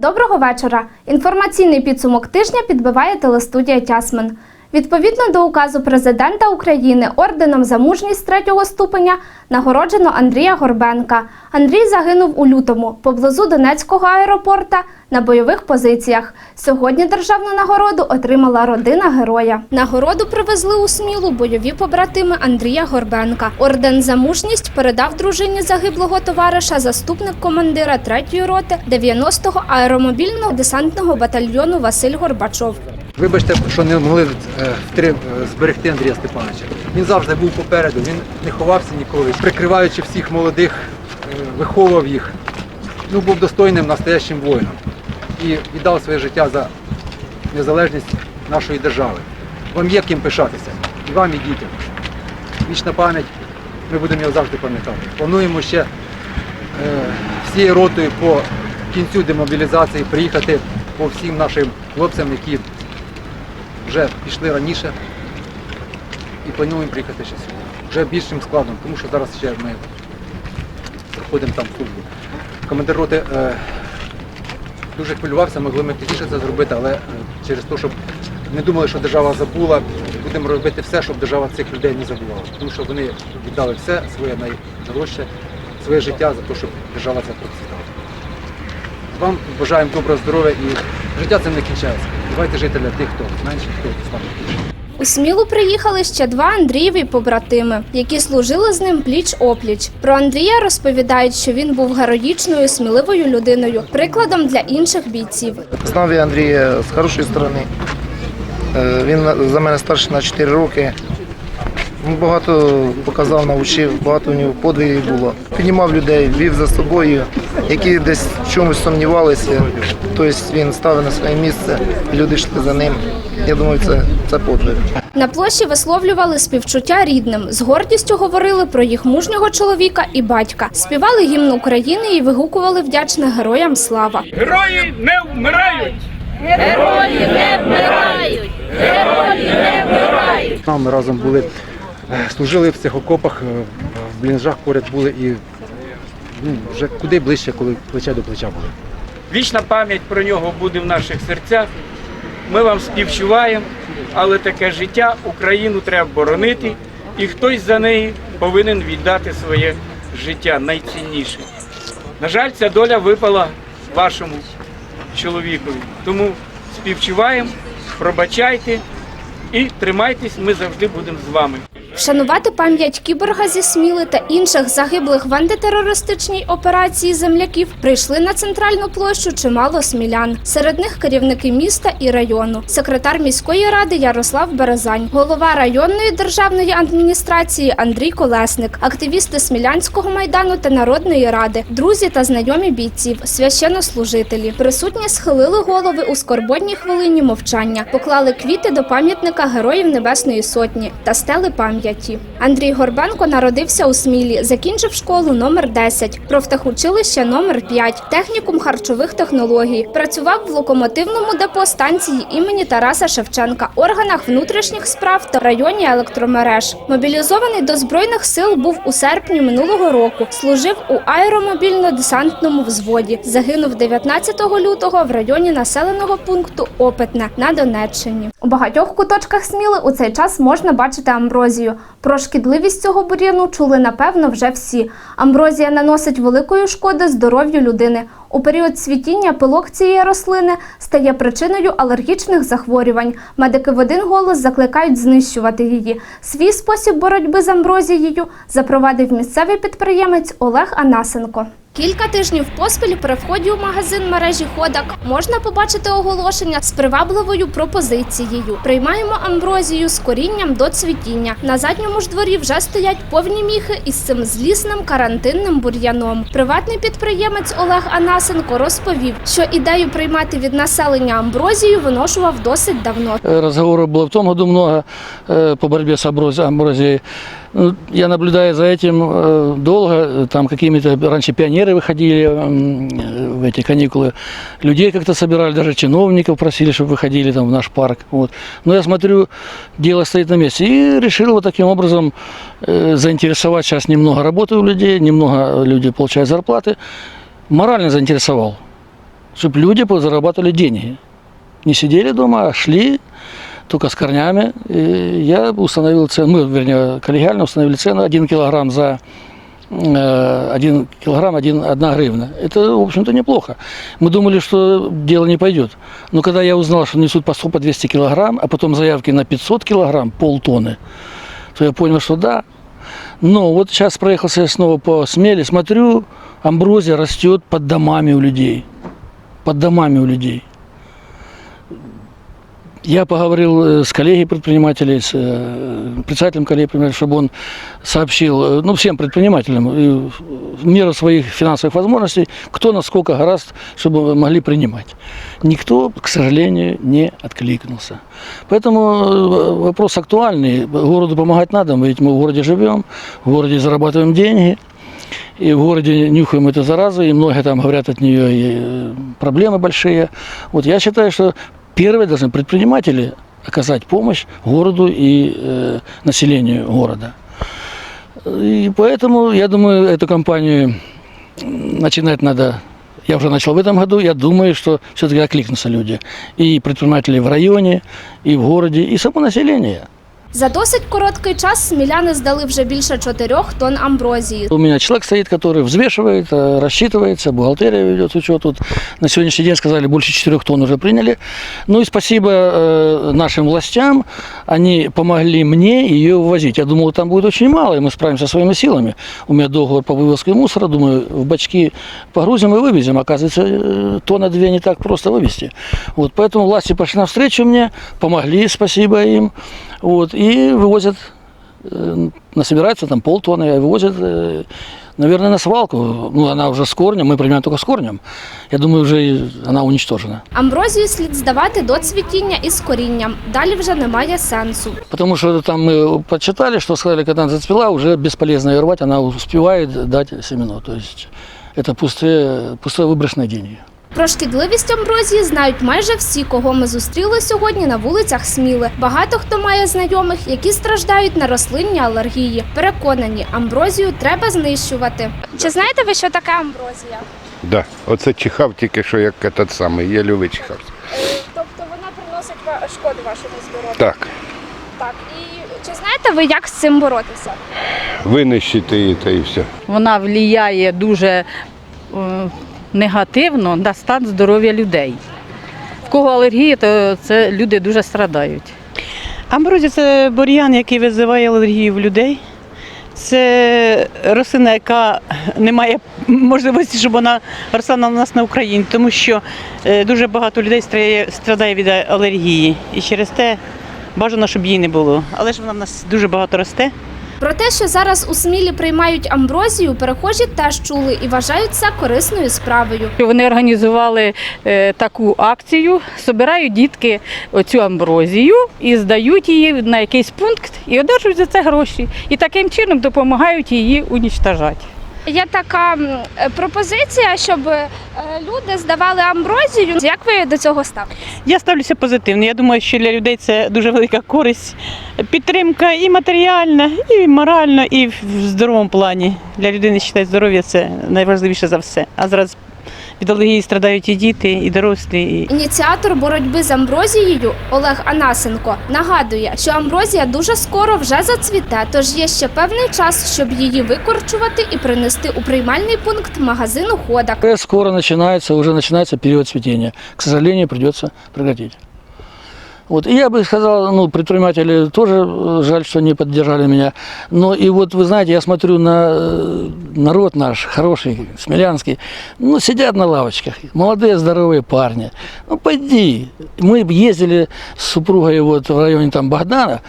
Доброго вечора. Інформаційний підсумок тижня підбиває телестудія Тясмин. Відповідно до указу президента України орденом за мужність третього ступеня нагороджено Андрія Горбенка. Андрій загинув у лютому поблизу Донецького аеропорта на бойових позиціях. Сьогодні державну нагороду отримала родина героя. Нагороду привезли у Смілу бойові побратими Андрія Горбенка. Орден за мужність передав дружині загиблого товариша заступник командира 3-ї роти 90-го аеромобільного десантного батальйону Василь Горбачов. Вибачте, що не могли е, е, зберегти Андрія Степановича. Він завжди був попереду, він не ховався ніколи, прикриваючи всіх молодих, е, виховував їх. Ну, був достойним настоящим воїном і віддав своє життя за незалежність нашої держави. Вам є ким пишатися, і вам, і дітям. Вічна пам'ять, ми будемо його завжди пам'ятати. Плануємо ще е, всією ротою по кінцю демобілізації приїхати по всім нашим хлопцям, які вже пішли раніше і плануємо приїхати ще сьогодні. Вже більшим складом, тому що зараз ще ми проходимо там службу. Командир роти е, дуже хвилювався, могли ми пізніше це зробити, але е, через те, щоб не думали, що держава забула, будемо робити все, щоб держава цих людей не забувала. Тому що вони віддали все своє найдорожче, своє життя за те, щоб держава це процвітала. Вам бажаємо доброго здоров'я і життя цим не кінчається. Давайте жити для тих, хто менше, хто стане більше. У Смілу приїхали ще два Андрієві побратими, які служили з ним пліч опліч. Про Андрія розповідають, що він був героїчною, сміливою людиною, прикладом для інших бійців. Знав я Андрія з хорошої сторони. Е, Він за мене старший на 4 роки. Він Багато показав, навчив, багато у нього подвигів було. Піднімав людей, вів за собою, які десь в чомусь сумнівалися. Тобто він ставив на своє місце, люди йшли за ним. Я думаю, це, це подвиг. На площі висловлювали співчуття рідним, з гордістю говорили про їх мужнього чоловіка і батька, співали гімн України і вигукували вдячних героям слава. Герої не вмирають! Герої не вмирають! Герої не вмирають! Ми разом були, служили в цих окопах, е, в блінжах поряд були і ну, вже куди ближче, коли плече до плеча були. Вічна пам'ять про нього буде в наших серцях. Ми вам співчуваємо, але таке життя Україну треба боронити, і хтось за неї повинен віддати своє життя найцінніше. На жаль, ця доля випала вашому чоловікові. Тому співчуваємо, пробачайте і тримайтесь, ми завжди будемо з вами. Вшанувати пам'ять кіборга зі Сміли та інших загиблих в антитерористичній операції земляків прийшли на центральну площу чимало смілян. Серед них керівники міста і району, секретар міської ради Ярослав Березань, голова районної державної адміністрації Андрій Колесник, активісти Смілянського майдану та народної ради, друзі та знайомі бійців, священнослужителі. Присутні схилили голови у скорботній хвилині мовчання, поклали квіти до пам'ятника Героїв Небесної Сотні та стели пам'яті. Андрій Горбенко народився у Смілі, закінчив школу номер 10, профтехучилище номер 5, технікум харчових технологій. Працював в локомотивному депо станції імені Тараса Шевченка, органах внутрішніх справ та районі електромереж. Мобілізований до збройних сил був у серпні минулого року. Служив у аеромобільно-десантному взводі. Загинув 19 лютого в районі населеного пункту Опитне на Донеччині. У багатьох куточках Сміли у цей час можна бачити амброзію. はい。Про шкідливість цього бур'яну чули напевно вже всі. Амброзія наносить великої шкоди здоров'ю людини. У період цвітіння пилок цієї рослини стає причиною алергічних захворювань. Медики в один голос закликають знищувати її. Свій спосіб боротьби з амброзією запровадив місцевий підприємець Олег Анасенко. Кілька тижнів поспіль при вході у магазин мережі Ходак можна побачити оголошення з привабливою пропозицією. Приймаємо амброзію з корінням до цвітіння. На задньому ж дворі вже стоять повні міхи із цим злісним карантинним бур'яном. Приватний підприємець Олег Анасенко розповів, що ідею приймати від населення амброзію виношував досить давно. Э, Разговоров было в том году много э, по борьбе с амбрози- амброзией. Ну, Я наблюдаю за этим э, долго. Там какими-то раньше пионеры выходили в эти каникулы. Людей как-то собирали, даже чиновников просили, чтобы выходили там в наш парк. Вот. Но я смотрю, дело стоит на месте. И решил вот таким образом э, заинтересовать. Сейчас немного работы у людей, немного люди получают зарплаты. Морально заинтересовал чтобы люди зарабатывали деньги. Не сидели дома, а шли только с корнями. И я установил цену, мы, вернее, коллегиально установили цену 1 килограмм за э, 1 килограмм, 1, 1 гривна. Это, в общем-то, неплохо. Мы думали, что дело не пойдет. Но когда я узнал, что несут по 100, по 200 килограмм, а потом заявки на 500 килограмм, полтонны, то я понял, что да. Но вот сейчас проехался я снова по Смеле, смотрю, амброзия растет под домами у людей. Под домами у людей. Я поговорил э, с коллегой предпринимателей, с э, председателем коллеги предпринимателей, чтобы он сообщил, э, ну, всем предпринимателям, в меру своих финансовых возможностей, кто насколько гораст, чтобы могли принимать. Никто, к сожалению, не откликнулся. Поэтому вопрос актуальный. Городу помогать надо, ведь мы в городе живем, в городе зарабатываем деньги. И в городе нюхаем эту заразу, и многие там говорят от нее и проблемы большие. Вот я считаю, что первые должны предприниматели оказать помощь городу и э, населению города. И поэтому, я думаю, эту кампанию м, начинать надо. Я уже начал в этом году. Я думаю, что все-таки откликнутся люди. И предприниматели в районе, и в городе, и само население. За досить короткий час сміляни здали вже більше 4 тонн амброзії. У меня человек стоит, который взвешивает, э, рассчитывается, бухгалтерия ведет учет. Тут на сегодняшний день сказали, больше 4 тонн уже приняли. Ну и спасибо э, нашим властям, они помогли мне ее вывозить. Я думал, там будет очень мало, и мы справимся своими силами. У меня договор по вывозке мусора, думаю, в бачки погрузим и вывезем. Оказывается, э, тонна две не так просто вывезти. Вот, поэтому власти пошли навстречу мне, помогли, спасибо им. Вот, и вывозят э, насобирается там полтонны, и вывозят, э, наверное, на свалку. Ну, она уже с корнем, мы принимаем только с корнем. Я думаю, уже и она уничтожена. Амброзію слід здавати до цвітіння із корінням. Далі вже немає сенсу. Потому что там мы подсчитали, что сказали, когда она зацвела, уже бесполезно ее рвать, она успевает дать семено. То есть это пустые, пустые выброшенные деньги. Про шкідливість амброзії знають майже всі, кого ми зустріли сьогодні на вулицях Сміли. Багато хто має знайомих, які страждають на рослинні алергії. Переконані, амброзію треба знищувати. Чи знаєте ви, що таке амброзія? Да, оце чихав тільки що як этот самий, я люби чихався. Тобто вона приносить шкоду вашому здоров'ю. Так, Так і чи знаєте ви, як з цим боротися? винищити її та і все. вона впливає дуже е, негативно на стан здоров'я людей. В кого алергія, то це люди дуже страдають. Амброзія це бур'ян, який визиває алергію в людей. Це рослина, яка не має можливості, щоб вона росла на нас на Україні, тому що е, дуже багато людей страдає від алергії. І через те бажано, щоб її не було. Але ж вона в нас дуже багато росте. Про те, що зараз у Смілі приймають амброзію, перехожі теж чули і вважають це корисною справою. Вони організували е, таку акцію, збирають дітки оцю амброзію і здають її на якийсь пункт і одержують за це гроші. І таким чином допомагають її унічтожати. Є така пропозиція, щоб е, люди здавали амброзію. Як ви до цього ставитесь? Я ставлюся позитивно. Я думаю, що для людей це дуже велика користь, підтримка і матеріальна, і моральна, і в здоровому плані. Для людини вважаю, здоров'я це найважливіше за все. А зараз від алергії страдають і діти, і дорослі. І... Ініціатор боротьби з амброзією Олег Анасенко нагадує, що амброзія дуже скоро вже зацвіте, тож є ще певний час, щоб її викорчувати і принести у приймальний пункт магазину Ходак. Скоро починається, уже починається період цвітіння. К сожалению, придеться прекратить. Вот. И я бы сказал, ну, предприниматели тоже э, жаль, что не поддержали меня. Но и вот, вы знаете, я смотрю на э, народ наш, хороший, смелянский, ну, сидят на лавочках, молодые, здоровые парни. Ну, пойди. Мы ездили с супругой вот в районе там Богдана,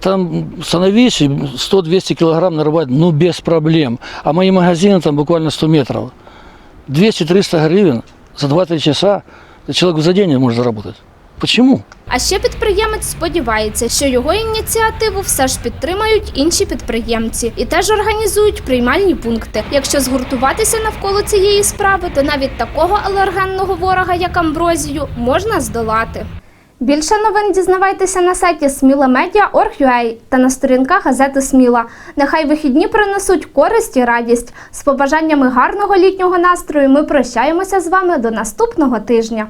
там становись и 100-200 килограмм нарубать, ну, без проблем. А мои магазины там буквально 100 метров. 200-300 гривен за 2-3 часа человек за день может заработать. Почему? А ще підприємець сподівається, що його ініціативу все ж підтримають інші підприємці і теж організують приймальні пункти. Якщо згуртуватися навколо цієї справи, то навіть такого алергенного ворога, як амброзію, можна здолати. Більше новин дізнавайтеся на сайті smilamedia.org.ua та на сторінках газети Сміла. Нехай вихідні принесуть користь і радість. З побажаннями гарного літнього настрою ми прощаємося з вами до наступного тижня.